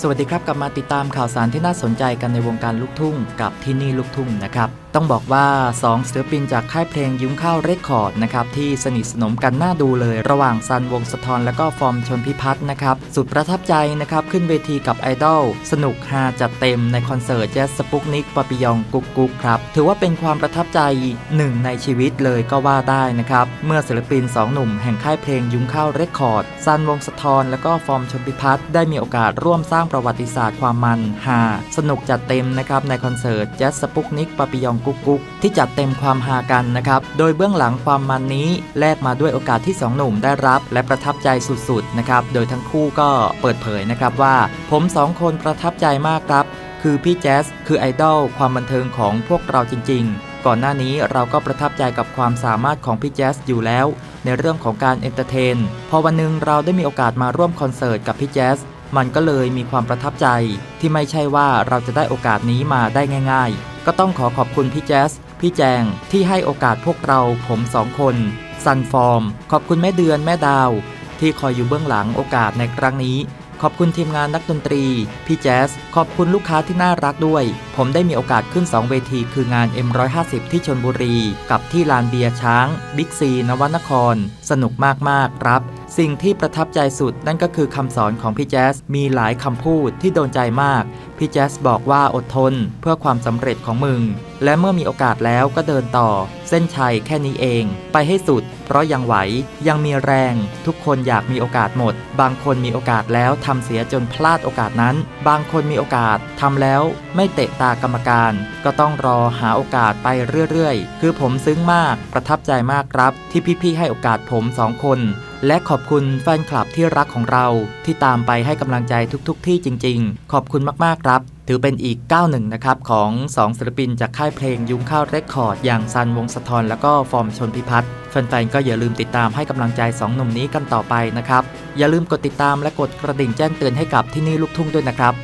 สวัสดีครับกลับมาติดตามข่าวสารที่น่าสนใจกันในวงการลูกทุ่งกับที่นี่ลูกทุ่งนะครับ ต้องบอกว่า 2 ศิลปินจากค่ายเพลงยุ้งข้าวเรคคอร์ดนะครับที่สนิทสนมกันน่าดูเลย ระหว่างซันวงสะทอนและก็ฟอร์มชนพิพัฒน์นะครับสุดประทับใจนะครับขึ้นเวทีกับไอดอลสนุกฮาจัดเต็มในคอนเสิร์ตแจ๊สสปุกนิกปปิยองกุ๊กกุ๊กครับถือว่าเป็นความประทับใจหนึ่งในชีวิตเลยก็ว่าได้นะครับเมื่อศิลปินสองหนุ่มแห่งค่ายเพลงยุ้งข้าวเรคคอร์ดซันวงสะทอนและก็ฟอร์มชนพิพัฒน์ได้มีโอกาสร่วมสร้างประวัติศาสตร์ความมันฮาสนุกจัดเต็มนะครับในคอนเสิร์ตแจ๊สสปุกนิกปปิยองกุ๊กกุ๊กที่จัดเต็มความฮากันนะครับ โดยเบื้องหลังความมันนี้แลกมาด้วยโอกาสที่สองหนุ่มได้รับ และประทับใจสุดๆนะครับ โดยทั้งคู่ก็เปิดเผยนะครับว่า ผมสองคนประทับใจมากครับ คือพี่แจ๊สคือไอดอลความบันเทิงของพวกเราจริง ๆ ก่อนหน้านี้เราก็ประทับใจกับความสามารถของพี่แจ๊สอยู่แล้ว ในเรื่องของการเอนเตอร์เทน พอวันหนึงเราได้มีโอกาสมาร่วมคอนเสิร์ตกับพี่แจ๊สมันก็เลยมีความประทับใจ ที่ไม่ใช่ว่าเราจะได้โอกาสนี้มาได้ง่าย ๆ ก็ต้องขอขอบคุณพี่แจ๊สพี่แจงที่ให้โอกาสพวกเราผมสองคนซันฟอร์ม ขอบคุณแม่เดือนแม่ดาว ที่คอยอยู่เบื้องหลังโอกาสในครั้งนี้ ขอบคุณทีมงานนักดนตรี พี่แจ๊สขอบคุณลูกค้าที่น่ารักด้วย ผมได้มีโอกาสขึ้น 2 เวทีคืองาน M150 ที่ชนบุรี กับที่ลานเบียร์ช้าง บิ๊กซี นวนคร สนุกมาก ๆ ครับ สิ่งที่ประทับใจสุดนั่นก็คือคำสอนของพี่แจ๊สมีหลายคำพูดที่โดนใจมาก พี่แจ๊สบอกว่าอดทนเพื่อความสำเร็จของมึง และเมื่อมีโอกาสแล้วก็เดินต่อ เส้นชัยแค่นี้เอง ไปให้สุด เพราะยังไหว ยังมีแรง ทุกคนอยากมีโอกาสหมด บางคนมีโอกาสแล้วทำเสียจนพลาดโอกาสนั้น บางคนมีโอกาสทำแล้วไม่เตะตากรรมการ ก็ต้องรอหาโอกาสไปเรื่อยๆ คือผมซึ้งมากประทับใจมากครับ ที่พี่ๆให้โอกาสผมสองคน และขอบคุณแฟนคลับที่รักของเรา ที่ตามไปให้กำลังใจทุกๆ ที่จริง ๆ ขอบคุณมากๆครับ ถือเป็นอีกก้าวหนึ่งนะครับ ของ 2ศิลปินจากค่ายเพลงยุ้งข้าวเรคคอร์ด อย่างซันวงสะทอนแล้วก็ฟอร์มชนพิพัฒน์แฟนๆ ก็อย่าลืมติดตามให้กำลังใจ2หนุ่มนี้กันต่อไปนะครับ อย่าลืมกดติดตามและกดกระดิ่งแจ้งเตือนให้กับที่นี่ลูกทุ่งด้วยนะครับ